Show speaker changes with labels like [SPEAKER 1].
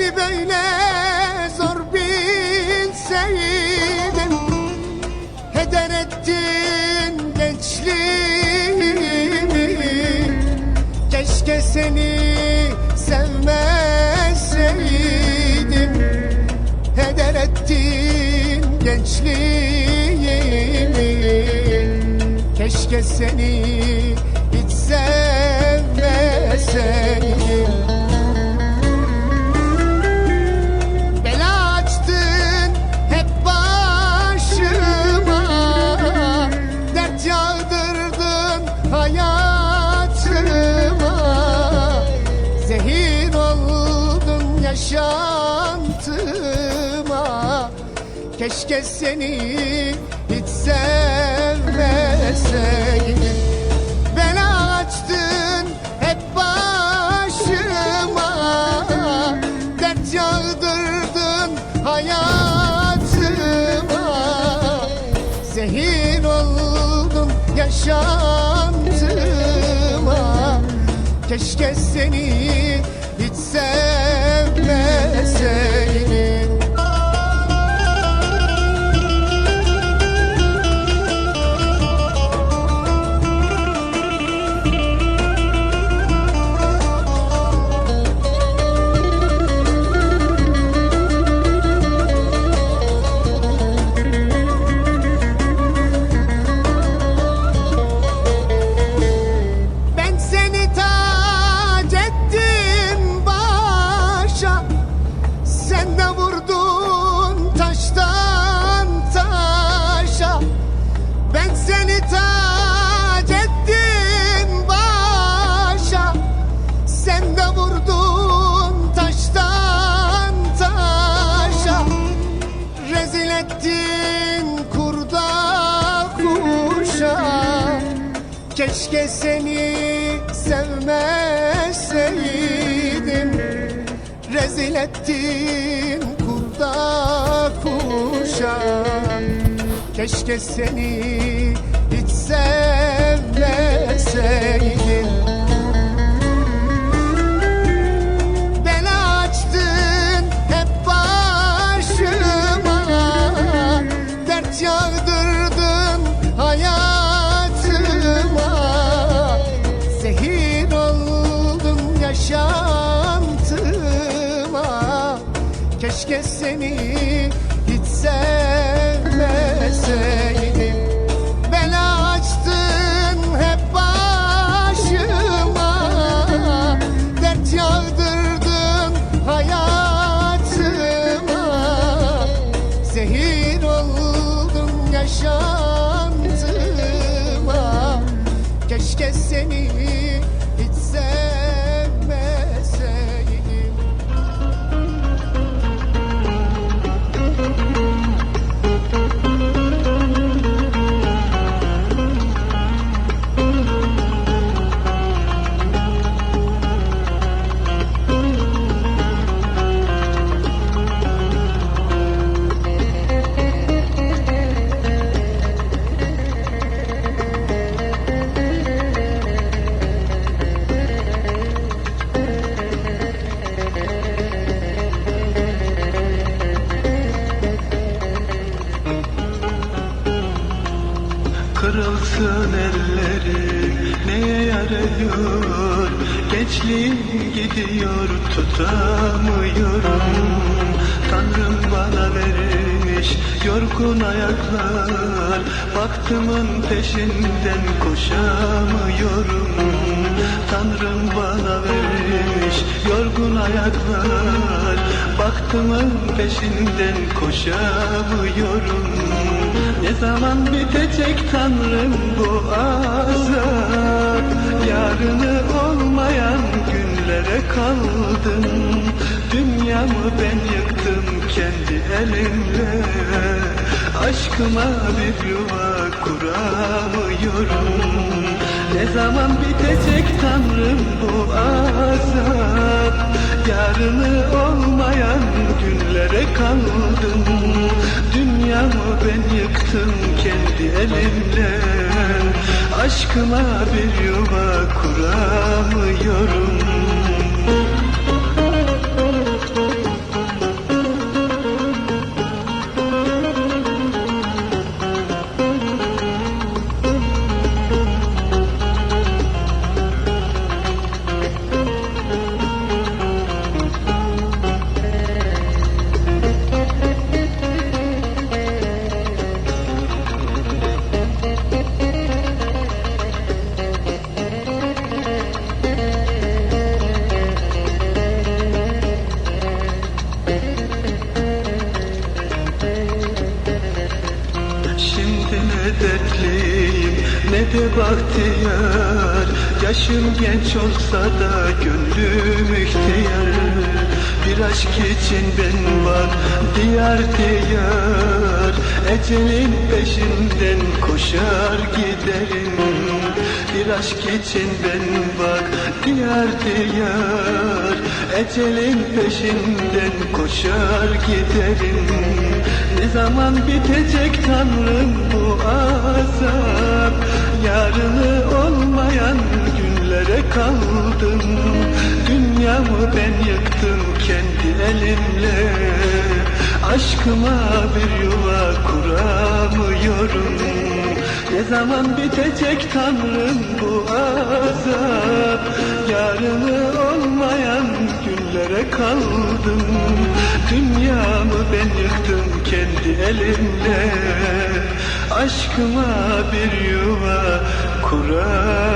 [SPEAKER 1] Seni böyle zor bilseydim Heder ettin gençliğimi. Keşke seni sevmeseydim Heder ettin gençliğimi. Keşke seni hiç sevmeseydim Zehir oldun yaşantıma. Keşke seni hiç sevmeseydim. Bela açtın hep başıma. Dert yağdırdın hayatıma. Zehir oldun yaşantıma Keşke seni hiç sevmeseydim Keşke seni sevmeseydim. Rezil ettin kurda kuşa. Keşke seni hiç sevmeseydim Keşke seni hiç sevmeseydim. Bela açtın hep başıma. Dert yağdırdın hayatıma. Zehir oldun yaşantıma. Keşke seni
[SPEAKER 2] Kırılsın elleri neye yarıyor? Gençliğim gidiyor tutamıyorum. Tanrım bana vermiş yorgun ayaklar. Baktımın peşinden koşamıyorum. Tanrım bana vermiş yorgun ayaklar. Baktımın peşinden koşamıyorum ne zaman bitecek Tanrım bu azap? Yarını olmayan günlere kaldım. Dünyamı ben yıktım kendi elimle. Aşkıma bir yuva kuramıyorum. Ne zaman bitecek Tanrım bu azap Yarını olmayan günlere kaldım. Dünyamı ben yıktım kendi elimle. Aşkıma bir yuva kuramıyorum dertliyim ne de bahtiyar Yaşım genç olsa da gönlüm ihtiyar. Bir aşk için ben var diyar diyar. Ecelin peşinden koşar giderim. Bir aşk için ben bak diyar diyar. Ecelin peşinden koşar giderim zaman bitecek Tanrım bu azap. Yarını olmayan günlere kaldım. Dünyamı ben yıktım kendi elimle. Aşkıma bir yuva kuramıyorum. Ne zaman bitecek Tanrım bu azap? Yarını olmayan günlere kaldım. Dünyamı ben yıktım elimle Aşkıma bir yuva kuramıyorum